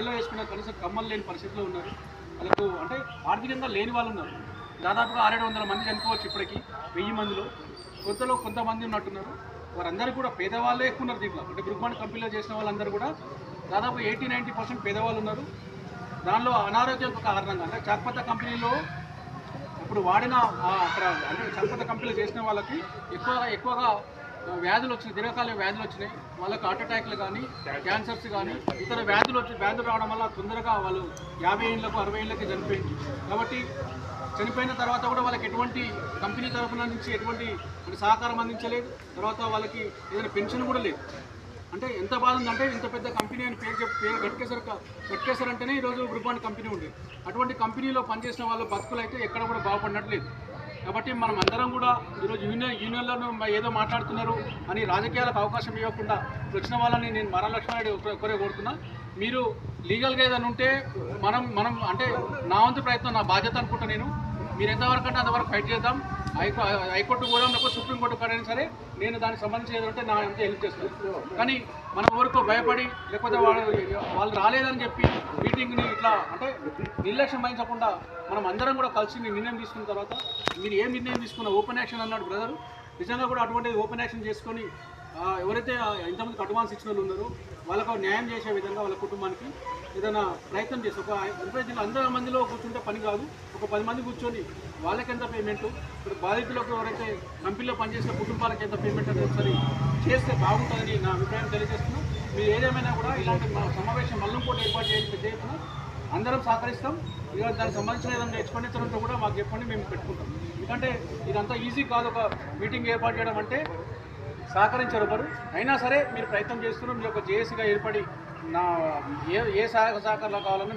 మెడలో వేసుకున్న కనీసం కమ్మలు లేని పరిస్థితిలో ఉన్నారు. వాళ్ళకు అంటే ఆర్థికంగా లేని వాళ్ళు ఉన్నారు. దాదాపుగా ఆరేడు వందల మంది చనిపోవచ్చు ఇప్పటికి వెయ్యి మందిలో. కొంతలో కొంతమంది ఉన్నట్టున్నారు. వారందరూ కూడా పేదవాళ్ళే ఎక్కువ ఉన్నారు దీంట్లో. అంటే బ్రుగ్మాన్ కంపెనీలో చేసిన వాళ్ళందరూ కూడా దాదాపు ఎయిటీ నైంటీ పర్సెంట్ పేదవాళ్ళు ఉన్నారు. దానిలో అనారోగ్యం ఒక కారణంగా అంటే చాక్పత్త కంపెనీలో ఇప్పుడు వాడిన అక్కడ అంటే చంపత కంపెనీలో చేసిన వాళ్ళకి ఎక్కువగా ఎక్కువగా వ్యాధులు వచ్చినాయి దీర్ఘకాలిక వ్యాధులు వచ్చినాయి. వాళ్ళకి హార్ట్ అటాక్లు కానీ క్యాన్సర్స్ కానీ ఇతర వ్యాధులు వచ్చి వ్యాధులు రావడం వల్ల తొందరగా వాళ్ళు యాభై ఏళ్ళకు అరవై ఏళ్ళకి చనిపోయింది. కాబట్టి చనిపోయిన తర్వాత కూడా వాళ్ళకి ఎటువంటి కంపెనీ తరఫున నుంచి ఎటువంటి సహకారం అందించలేదు. తర్వాత వాళ్ళకి ఏదైనా పెన్షన్ కూడా లేదు. అంటే ఎంత బాధ ఉందంటే ఇంత పెద్ద కంపెనీ అని పేరు చెప్పి పేరు గట్కేసర్ గట్కేసర్ అంటేనే ఈరోజు గ్రూప్ కంపెనీ ఉంది. అటువంటి కంపెనీలో పనిచేసిన వాళ్ళ బతుకులు అయితే ఎక్కడ కూడా బాగుపడినట్లేదు కాబట్టి మనం అందరం కూడా ఈరోజు యూనియన్ యూనియన్లను ఏదో మాట్లాడుతున్నారు అని రాజకీయాలకు అవకాశం ఇవ్వకుండా వచ్చిన వాళ్ళని నేను మరణ ఒకరే కోరుతున్నా మీరు లీగల్గా ఏదైనా ఉంటే మనం మనం అంటే నా వంతు ప్రయత్నం నా బాధ్యత అనుకుంటా నేను. మీరు ఎంతవరకు అంటే అంతవరకు ఫైట్ చేద్దాం. హైకో హైకోర్టు కూడా లేకపోతే సుప్రీంకోర్టు కాడైనా సరే నేను దానికి సంబంధించి ఏదంటే నా అంతా హెల్ప్ చేస్తాను. కానీ మనం ఎవరికో భయపడి లేకపోతే వాళ్ళు వాళ్ళు రాలేదని చెప్పి మీటింగ్ని ఇట్లా అంటే నిర్లక్ష్యం వహించకుండా మనం అందరం కూడా కలిసి నిర్ణయం తీసుకున్న తర్వాత మీరు ఏం నిర్ణయం తీసుకున్న ఓపెన్ యాక్షన్ అన్నాడు బ్రదర్? నిజంగా కూడా అటువంటి ఓపెన్ యాక్షన్ చేసుకొని ఎవరైతే ఆ ఇంతమందికి అడ్వాన్స్ ఇచ్చిన వాళ్ళు ఉన్నారో వాళ్ళకు న్యాయం చేసే విధంగా వాళ్ళ కుటుంబానికి ఏదైనా ప్రయత్నం చేసి ఒక ముప్పై జిల్లా అందరి మందిలో కూర్చుంటే పని కాదు. ఒక పది మంది కూర్చొని వాళ్ళకి ఎంత పేమెంట్ ఇప్పుడు బాధితులకు ఎవరైతే కంపెనీలో పనిచేసే కుటుంబాలకు ఎంత పేమెంట్ అనేది ఒకసారి చేస్తే బాగుంటుందని నా అభిప్రాయం తెలియజేస్తున్నాను మీరు ఏదేమైనా కూడా ఇలాంటి సమావేశం మళ్ళీ కూడా ఏర్పాటు చేయాలని పెద్ద అందరం సహకరిస్తాం. ఇక దానికి సంబంధించిన ఏదైనా ఎక్స్పెండిచర్ ఉంటే కూడా మాకు చెప్పండి మేము పెట్టుకుంటాం. ఎందుకంటే ఇదంతా ఈజీ కాదు ఒక మీటింగ్ ఏర్పాటు చేయడం అంటే సహకరించారు ఒకరు అయినా సరే మీరు ప్రయత్నం చేస్తున్నారు మీరు ఒక జేఏసీగా ఏర్పడి నా ఏ ఏ సహాయక సహకారాలు కావాలన్నా